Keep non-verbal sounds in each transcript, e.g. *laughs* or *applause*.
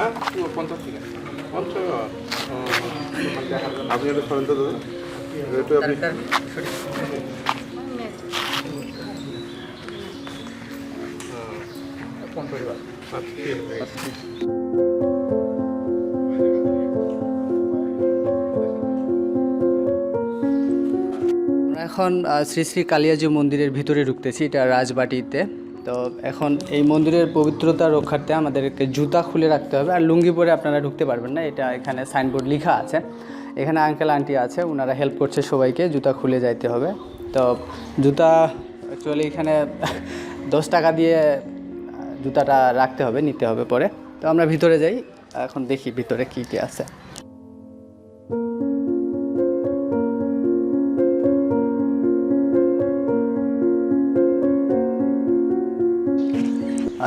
পঞ্চাশ কেজি করি হ্যাঁ পঞ্চাশ থেকে পঞ্চাশ আপনি একটা সরেন তো দাদা একটু আপনি আচ্ছা, এখন শ্রী শ্রী কালিয়াজি মন্দিরের ভিতরে ঢুকতেছি এটা রাজবাটিতে। তো এখন এই মন্দিরের পবিত্রতা রক্ষার্থে আমাদেরকে জুতা খুলে রাখতে হবে। আর লুঙ্গি পরে আপনারা ঢুকতে পারবেন না, এটা এখানে সাইনবোর্ড লেখা আছে। এখানে আঙ্কেল আন্টি আছে ওনারা হেল্প করছে সবাইকে, জুতা খুলে যাইতে হবে। তো জুতা অ্যাকচুয়ালি এখানে *laughs* দশ টাকা দিয়ে জুতাটা রাখতে হবে, নিতে হবে পরে। তো আমরা ভিতরে যাই, এখন দেখি ভিতরে কী কী আছে।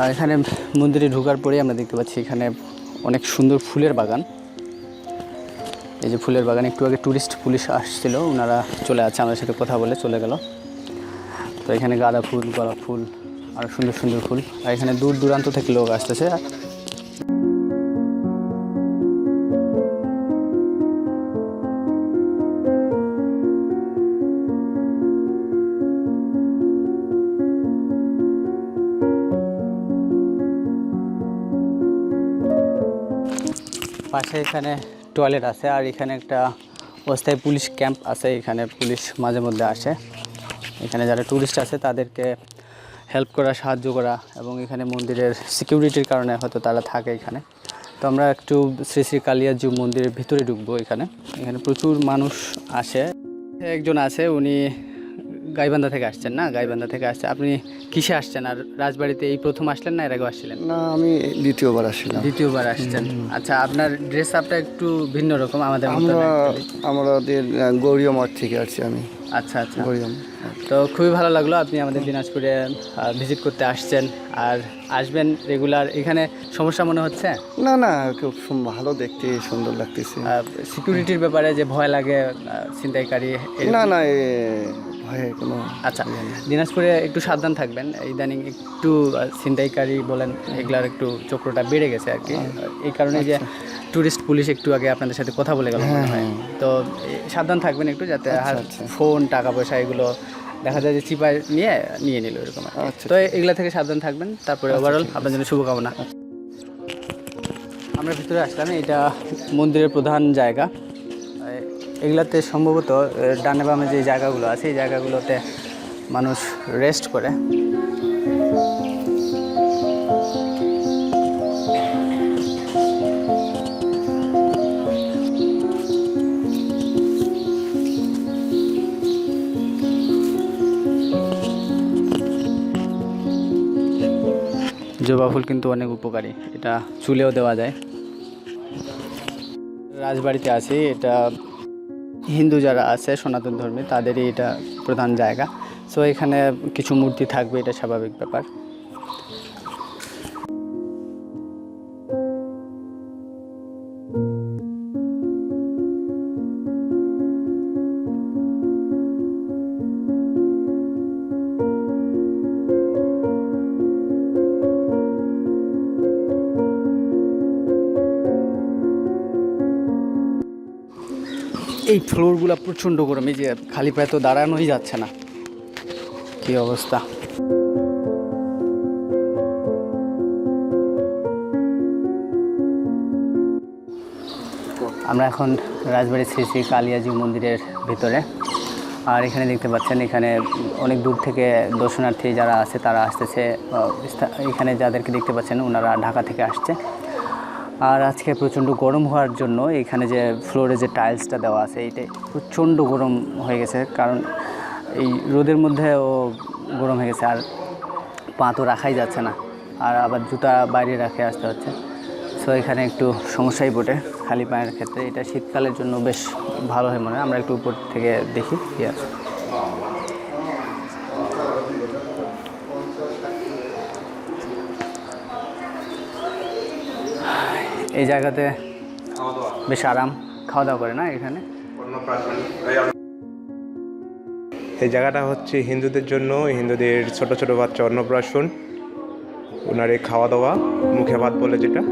আর এখানে মন্দিরে ঢোকার পরে আমরা দেখতে পাচ্ছি এখানে অনেক সুন্দর ফুলের বাগান। এই যে ফুলের বাগান একটু আগে ট্যুরিস্ট পুলিশ আসছিল ওনারা চলে আছে, আমাদের সাথে কথা বলে চলে গেল। তো এখানে গাঁদা ফুল, গোলাপ ফুল, আর সুন্দর সুন্দর ফুল। আর এখানে দূর দূরান্ত থেকে লোক আসতেছে। পাশে এখানে টয়লেট আছে আর এখানে একটা অস্থায়ী পুলিশ ক্যাম্প আছে, এখানে পুলিশ মাঝে মধ্যে আসে। এখানে যারা ট্যুরিস্ট আছে তাদেরকে হেল্প করা, সাহায্য করা এবং এখানে মন্দিরের সিকিউরিটির কারণে হয়তো তারা থাকে এখানে। তো আমরা একটু শ্রী শ্রী কালিয়াজি মন্দিরের ভিতরে ঢুকবো এখানে। এখানে প্রচুর মানুষ আসে। একজন আছে, উনি গাইবান্ধা থেকে আসছেন না? গাইবান্ধা থেকে আসছে। আপনি কিসে আসছেন? আর রাজবাড়িতে এই প্রথম আসলেন না এর আগে আসছিলেন? না আমি দ্বিতীয়বার আসছিলাম। দ্বিতীয়বার আসছেন। আচ্ছা আপনার ড্রেস আপটা একটু ভিন্ন রকম আমাদের আমরা আমাদের গৌরীয় মঠ থেকে আসছি আমি। আচ্ছা আচ্ছা। গৌরীয় তো খুবই ভালো লাগল আপনি আমাদের দিনাজপুরে ভিজিট করতে আসছেন। আর আসবেন রেগুলার এখানে সমস্যা মনে হচ্ছে? না না খুব ভালো দেখতে সুন্দর লাগতেছে। সিকিউরিটির ব্যাপারে যে ভয় লাগে ছিনতাইকারী না না ভয়ে কোনো আচ্ছা দিনাজপুরে একটু সাবধান থাকবেন। ইদানিং একটু ছিনতাইকারী বলেন এগুলার একটু চক্রটা বেড়ে গেছে আর কি। এই কারণে যে টুরিস্ট পুলিশ একটু আগে আপনাদের সাথে কথা বলে গেল তো সাবধান থাকবেন একটু যাতে আর ফোন টাকা পয়সা এগুলো দেখা যায় যে চিপায় নিয়ে নিয়ে নিল এরকম আচ্ছা, তো এগুলা থেকে সাবধান থাকবেন। তারপরে ওভারঅল আপনার জন্য শুভকামনা। আমরা ভিতরে আসলাম। এটা মন্দিরের প্রধান জায়গা। এগুলাতে সম্ভবত ডানে বামে যে জায়গাগুলো আছে, এই জায়গাগুলোতে মানুষ রেস্ট করে। জবা ফুল কিন্তু অনেক উপকারী, এটা চুলেও দেওয়া যায়। রাজবাড়িতে আছি, এটা হিন্দু যারা আছে, সনাতন ধর্মে, তাদেরই এটা প্রধান জায়গা। সো এখানে কিছু মূর্তি থাকবে, এটা স্বাভাবিক ব্যাপার। এই ফ্লোরগুলো প্রচণ্ড গরম, এই যে খালি পায়ে তো দাঁড়ানোই যাচ্ছে না। কি অবস্থা? আমরা এখন রাজবাড়ি শ্রী শ্রী কালিয়াজি মন্দিরের ভিতরে। আর এখানে দেখতে পাচ্ছেন, এখানে অনেক দূর থেকে দর্শনার্থী যারা আছে, তারা আসতেছে। এখানে যাদেরকে দেখতে পাচ্ছেন, ওনারা ঢাকা থেকে আসছে। আর আজকে প্রচণ্ড গরম হওয়ার জন্য এখানে যে ফ্লোরে যে টাইলসটা দেওয়া আছে, এইটা প্রচণ্ড গরম হয়ে গেছে। কারণ এই রোদের মধ্যেও গরম হয়ে গেছে, আর পা তো রাখাই যাচ্ছে না, আর আবার জুতা বাইরে রাখে আসতে হচ্ছে। সো এখানে একটু সমস্যাই বটে খালি পায়ের ক্ষেত্রে। এটা শীতকালের জন্য বেশ ভালো হয় মনে হয়। আমরা একটু উপর থেকে দেখি, কি আছে। এই জায়গাতে বেশ আরাম খাওয়া দাওয়া করে না এখানে? এই জায়গাটা হচ্ছে হিন্দুদের জন্য হিন্দুদের ছোট ছোট বাচ্চা অন্নপ্রাশন। ওনার এই খাওয়া দাওয়া মুখে ভাত বলে যেটা।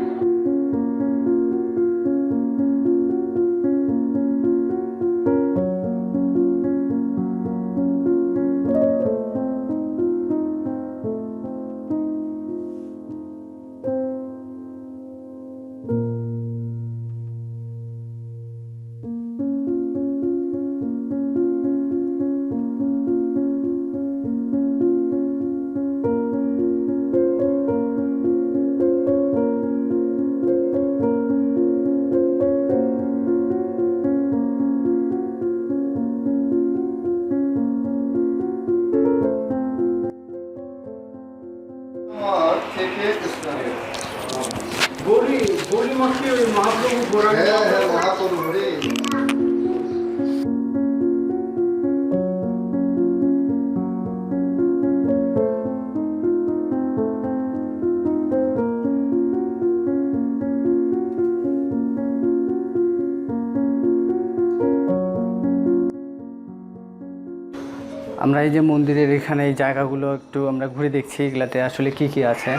আমরা এই যে মন্দিরের এখানে এই জায়গাগুলো একটু আমরা ঘুরে দেখছি, এগুলাতে আসলে কি কি আছে?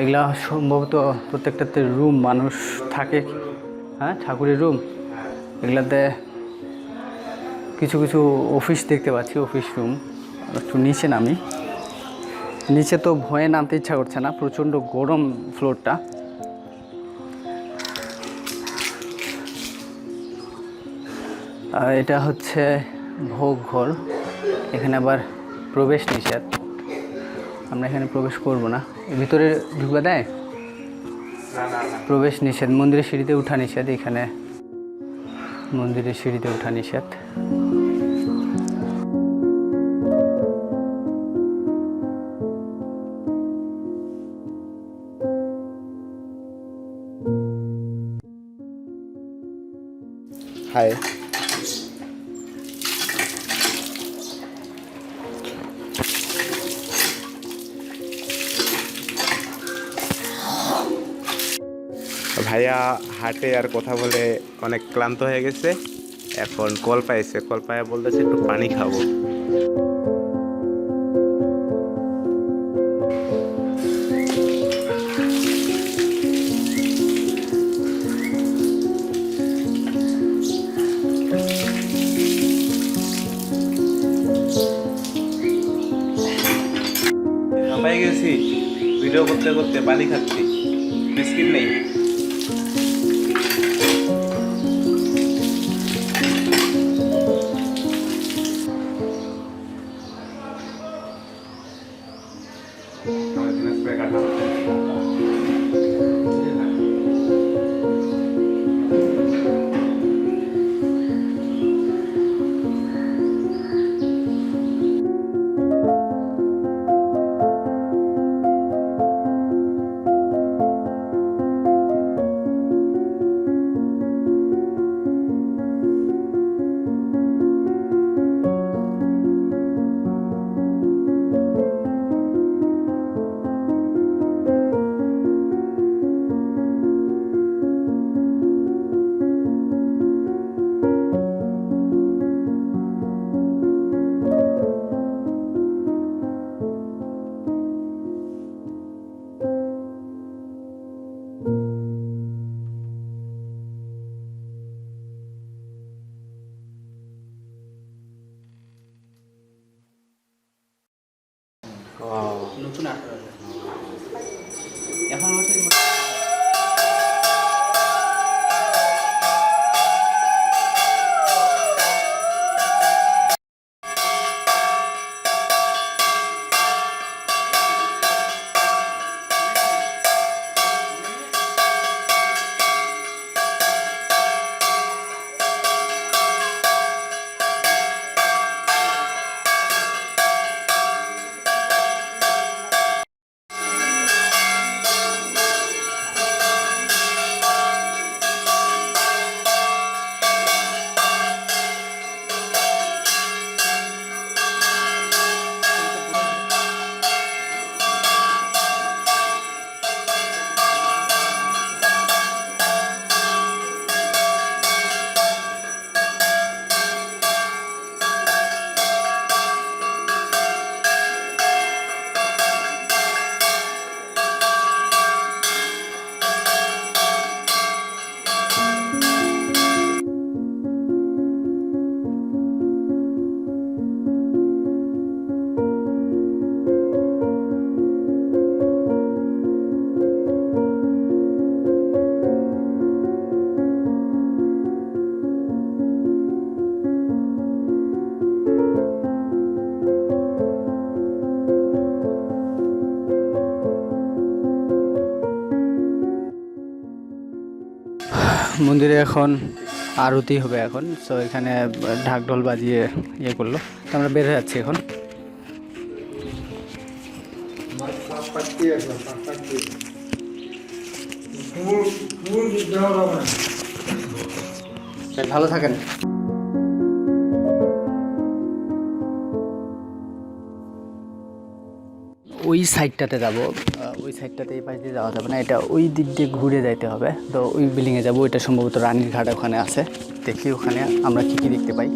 এগুলা সম্ভবত প্রত্যেকটাতে রুম মানুষ থাকে হ্যাঁ ঠাকুরের রুম এগুলাতে কিছু কিছু অফিস দেখতে পাচ্ছি অফিস রুম একটু নিচে নামি। নিচে তো ভয়ে নামতে ইচ্ছা করছে না, প্রচণ্ড গরম ফ্লোরটা এটা হচ্ছে ভোগ ঘর এখানে আবার প্রবেশ নিষেধ। আমরা এখানে প্রবেশ করব না। ভিতরে ঢুকবে দেয়? প্রবেশ নিষেধ। মন্দিরের সিঁড়িতে উঠা নিষেধ। এখানে মন্দিরের সিঁড়িতে উঠা নিষেধ। হাই ভাইয়া হাটে আর কথা বলে অনেক ক্লান্ত হয়ে গেছে। এখন কল পাইছে, কল পাইয়া বলতেছে, একটু পানি খাব। গেছি। ভিডিও করতে করতে পানি খাচ্ছি। বিস্কিট নেই। মন্দিরে এখন আরতি হবে এখন। সো এখানে ঢাক ঢোল বাজিয়ে ইয়ে করল। তো আমরা বের হয়ে যাচ্ছি এখন। ভালো থাকেন। ওই সাইডটাতে যাব। ওই সাইডটাতে এই পাশ দিয়ে যাওয়া যাবে না। এটা ওই দিক দিয়ে ঘুরে যাইতে হবে। তো ওই বিল্ডিংয়ে যাব। ওইটা সম্ভবত রানীর ঘাট ওখানে আছে। দেখি ওখানে আমরা কী কী দেখতে পাই।